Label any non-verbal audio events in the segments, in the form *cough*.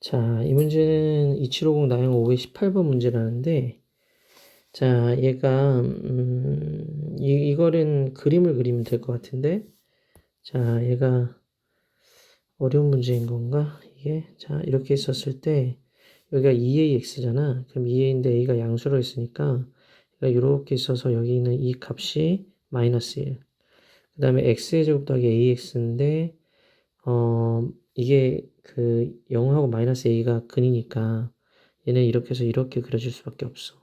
자, 이 문제는 2750 나형 518번 문제라는데, 자, 얘가, 음, 이, 이거는 그림을 그리면 될 것 같은데, 자, 얘가 어려운 문제인 건가? 이게, 자, 이렇게 있었을 때, 여기가 2ax잖아. 그럼 2a인데 a가 양수로 있으니까, 이렇게 있어서 여기 있는 이 값이 마이너스 1. 그 다음에 x의 제곱 더하기 ax인데, 어, 이게 그 0하고 마이너스 a가 근이니까 얘는 이렇게 해서 이렇게 그려질 수밖에 없어.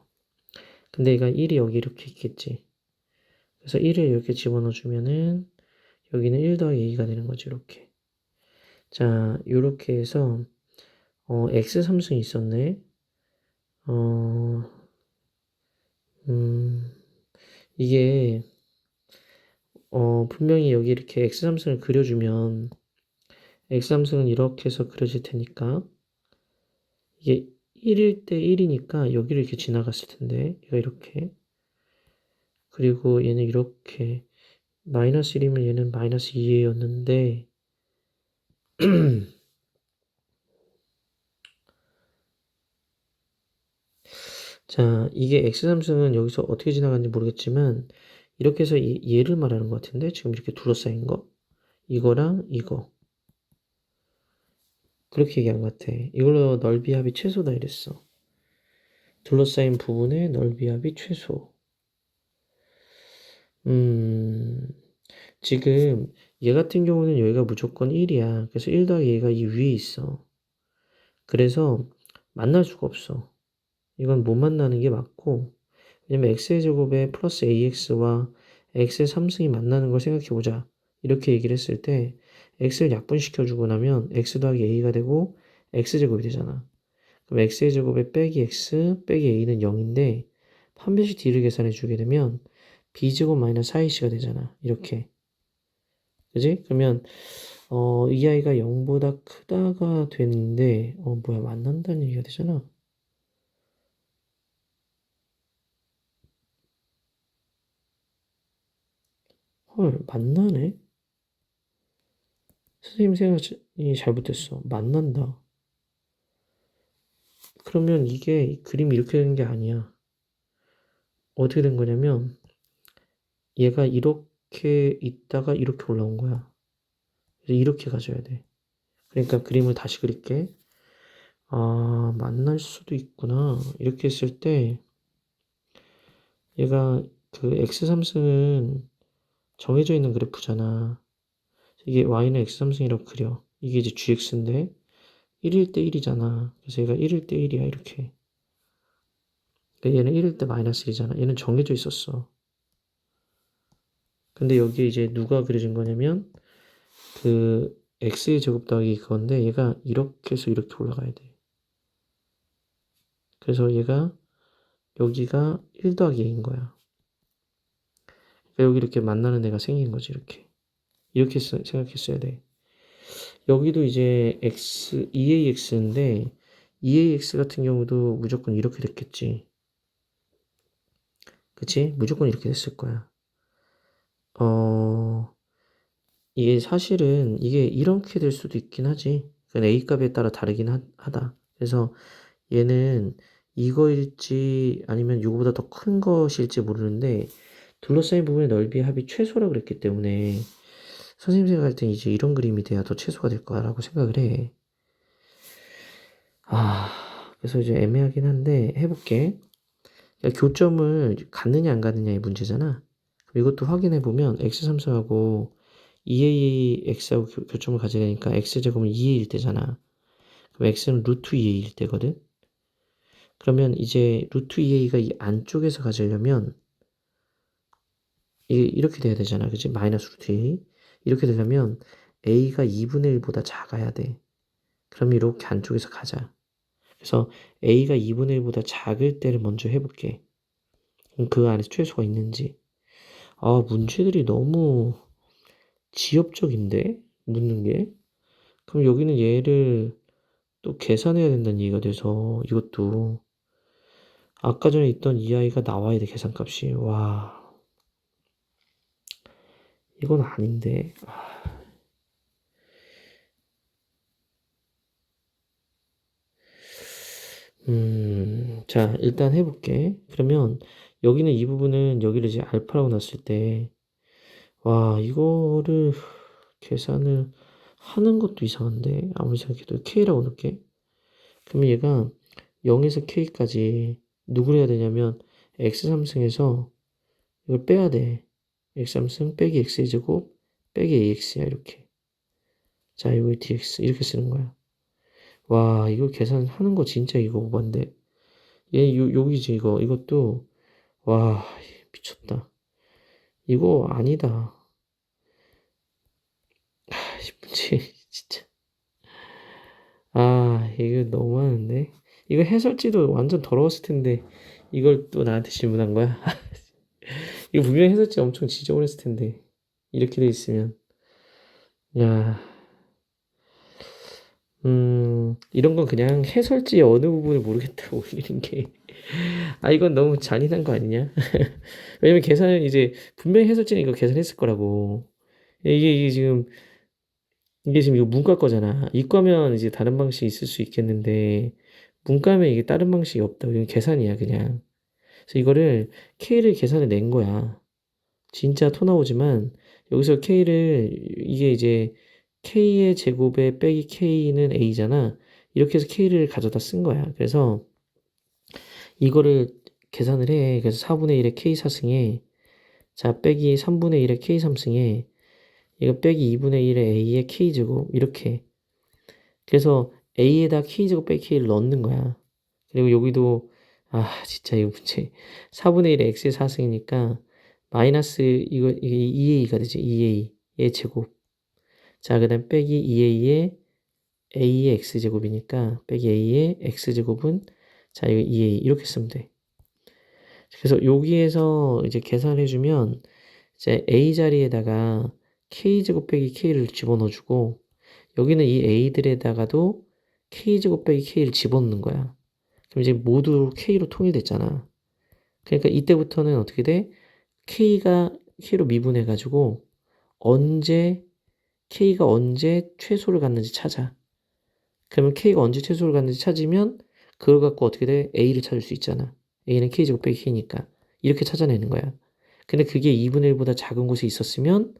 근데 얘가 1이 여기 이렇게 있겠지. 그래서 1을 이렇게 집어넣어 주면은 여기는 1 더하기 a가 되는 거지, 이렇게. 자, 요렇게 해서 어, x 삼승이 있었네. 어, 음, 이게 어, 분명히 여기 이렇게 x 삼승을 그려주면 x3승은 이렇게 해서 그려질 테니까 이게 1일 때 1이니까 여기를 이렇게 지나갔을 텐데 얘가 이렇게. 그리고 얘는 이렇게 마이너스 1이면 얘는 마이너스 2였는데 *clears throat* 자 이게 x3승은 여기서 어떻게 지나갔는지 모르겠지만 이렇게 해서 얘를 말하는 것 같은데? 지금 이렇게 둘러싸인 거? 이거랑 이거 그렇게 얘기한 것 같아. 이걸로 넓이 합이 최소다 이랬어. 둘러싸인 부분의 넓이 합이 최소. 음, 지금 얘 같은 경우는 여기가 무조건 1이야. 그래서 1 더하기 얘가 이 위에 있어. 그래서 만날 수가 없어. 이건 못 만나는 게 맞고, 왜냐면 x의 제곱에 플러스 ax와 x의 3승이 만나는 걸 생각해 보자. 이렇게 얘기를 했을 때, x를 약분시켜주고 나면 x 더하기 a가 되고 x제곱이 되잖아. 그럼 x의 제곱에 빼기 x 빼기 a는 0인데 판별식 d를 계산해 주게 되면 b제곱 마이너스 4ac가 되잖아. 이렇게. 그지? 그러면 어, 이 아이가 0보다 크다가 되는데 어 뭐야 만난다는 얘기가 되잖아. 헐 만나네? 선생님 생각이 잘못됐어. 만난다. 그러면 이게 그림이 이렇게 되는 게 아니야. 어떻게 된 거냐면 얘가 이렇게 있다가 이렇게 올라온 거야. 그래서 이렇게 가져야 돼. 그러니까 그림을 다시 그릴게. 아, 만날 수도 있구나. 이렇게 했을 때 얘가 그 x3승은 정해져 있는 그래프잖아. 이게 y는 x3승이라고 그려. 이게 이제 gx인데 1일 때 1이잖아. 그래서 얘가 1일 때 1이야 이렇게. 그러니까 얘는 1일 때 마이너스 1이잖아. 얘는 정해져 있었어. 근데 여기에 이제 누가 그려진 거냐면 그 x의 제곱 더하기 그건데 얘가 이렇게 해서 이렇게 올라가야 돼. 그래서 얘가 여기가 1 더하기 a인 거야. 그러니까 여기 이렇게 만나는 애가 생긴 거지 이렇게. 이렇게 생각했어야 돼. 여기도 이제 x, 2ax인데 2ax 같은 경우도 무조건 이렇게 됐겠지. 그치? 무조건 이렇게 됐을 거야. 어, 이게 사실은 이게 이렇게 될 수도 있긴 하지. a 값에 따라 다르긴 하, 하다. 그래서 얘는 이거일지 아니면 이거보다 더 큰 것일지 모르는데 둘러싸인 부분의 넓이 합이 최소라고 그랬기 때문에 선생님 생각할 땐 이제 이런 그림이 돼야 더 최소가 될 거라고 생각을 해. 아, 그래서 이제 애매하긴 한데 해볼게. 그러니까 교점을 갖느냐 안 갖느냐의 문제잖아. 이것도 확인해 보면 x3승하고 2ax하고 교점을 가지려니까 x제곱은 2a일 때잖아. 그럼 x는 루트 2a일 때거든. 그러면 이제 루트 2a가 이 안쪽에서 가지려면 이렇게 돼야 되잖아. 그지? 마이너스 루트 2a. 이렇게 되려면 a가 2분의 1보다 작아야 돼. 그럼 이렇게 안쪽에서 가자. 그래서 a가 2분의 1보다 작을 때를 먼저 해볼게. 그 안에 최소가 있는지. 아, 문제들이 너무 지엽적인데? 묻는 게. 그럼 여기는 얘를 또 계산해야 된다는 얘기가 돼서 이것도 아까 전에 있던 이 아이가 나와야 돼, 계산값이. 와. 이건 아닌데. 아. 음, 자, 일단 해볼게. 그러면 여기는 이 부분은 여기를 이제 알파라고 놨을 때, 와, 이거를 계산을 하는 것도 이상한데, 아무리 생각해도 K라고 넣을게. 그러면 얘가 0에서 K까지 누구를 해야 되냐면, X3승에서 이걸 빼야 돼. X3승 빼기 X의 제곱 빼기 AX야, 이렇게. 자, 이거 DX. 이렇게 쓰는 거야. 와, 이거 계산하는 거 진짜 이거 오반데. 얘, 요, 여기지, 이거. 이것도, 와, 미쳤다. 이거 아니다. 아, 이 문제, *laughs* 진짜. 아, 이거 너무하는데. 이거 해설지도 완전 더러웠을 텐데, 이걸 또 나한테 질문한 거야? *laughs* 이거 분명히 해설지 엄청 지저분했을 텐데. 이렇게 돼 있으면. 야, 음, 이런 건 그냥 해설지의 어느 부분을 모르겠다고 *laughs* 올리는 게. 아, 이건 너무 잔인한 거 아니냐? *laughs* 왜냐면 계산은 이제, 분명히 해설지는 이거 계산했을 거라고. 이게, 이게 지금, 이게 지금 이거 문과 거잖아. 이과면 이제 다른 방식이 있을 수 있겠는데, 문과면 이게 다른 방식이 없다. 이건 계산이야, 그냥. 그래서 이거를 K를 계산해 낸 거야. 진짜 토 나오지만, 여기서 K를, 이게 이제, K의 제곱에 빼기 K는 A잖아. 이렇게 해서 K를 가져다 쓴 거야. 그래서, 이거를 계산을 해. 그래서 4분의 1의 K4승에, 자, 빼기 3분의 1의 K3승에, 이거 빼기 2분의 1의 A의 K제곱, 이렇게. 그래서 A에다 K제곱 빼기 K를 넣는 거야. 그리고 여기도, 아, 진짜 이거 문제. 4분의 1의 X의 4승이니까, 마이너스, 이거, 이게 2A가 되지, 2A의 제곱. 자, 그 다음 빼기 2A의 A의 X제곱이니까, 빼기 A의 X제곱은, 자, 이거 2A. 이렇게 쓰면 돼. 그래서 여기에서 이제 계산을 해주면, 이제 A 자리에다가 K제곱 빼기 K를 집어넣어 주고, 여기는 이 A들에다가도 K제곱 빼기 K를 집어넣는 거야. 그럼 이제 모두 K로 통일됐잖아. 그러니까 이때부터는 어떻게 돼? K가 K로 미분해 가지고, 언제, K가 언제 최소를 갖는지 찾아. 그러면 K가 언제 최소를 갖는지 찾으면, 그걸 갖고 어떻게 돼? A를 찾을 수 있잖아. A는 K제곱 빼기 K니까. 이렇게 찾아내는 거야. 근데 그게 2분의 1보다 작은 곳에 있었으면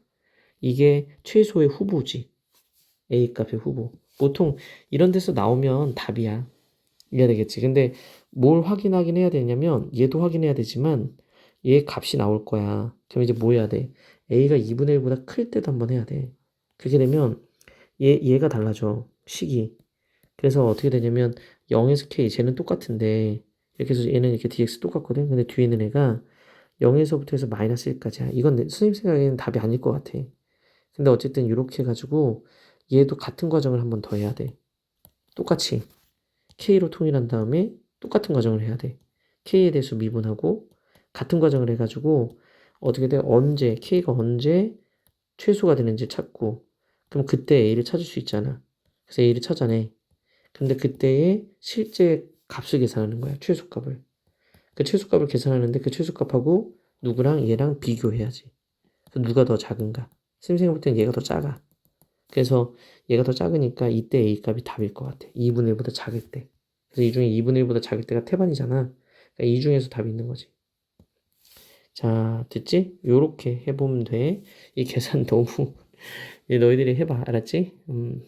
이게 최소의 후보지. A 값의 후보. 보통 이런 데서 나오면 답이야. 이해야 되겠지. 근데 뭘 확인하긴 해야 되냐면 얘도 확인해야 되지만 얘 값이 나올 거야. 그럼 이제 뭐 해야 돼? A가 2분의 1보다 클 때도 한번 해야 돼. 그렇게 되면 얘, 얘가 달라져. 식이. 그래서 어떻게 되냐면 0에서 K 쟤는 똑같은데 이렇게 해서 얘는 이렇게 dx 똑같거든. 근데 뒤에 있는 애가 0에서부터 해서 마이너스 1까지야. 이건 내- 선생님 생각에는 답이 아닐 것 같아. 근데 어쨌든 이렇게 해가지고 얘도 같은 과정을 한번 더 해야 돼. 똑같이 K로 통일한 다음에 똑같은 과정을 해야 돼. K에 대해서 미분하고 같은 과정을 해가지고 어떻게 돼? 언제 K가 언제 최소가 되는지 찾고 그럼 그때 A를 찾을 수 있잖아. 그래서 A를 찾아내. 근데 그때의 실제 값을 계산하는 거야. 최소값을. 그 최소값을 계산하는데 그 최소값하고 누구랑 얘랑 비교해야지. 그래서 누가 더 작은가? 쌤 생각 볼 때는 얘가 더 작아. 그래서 얘가 더 작으니까 이때 A 값이 답일 것 같아. 2분의 1보다 작을 때. 그래서 이 중에 2분의 1보다 작을 때가 태반이잖아. 그러니까 이 중에서 답이 있는 거지. 자, 됐지? 요렇게 해보면 돼. 이 계산 *laughs* 너무, 너희들이 해봐. 알았지? 음.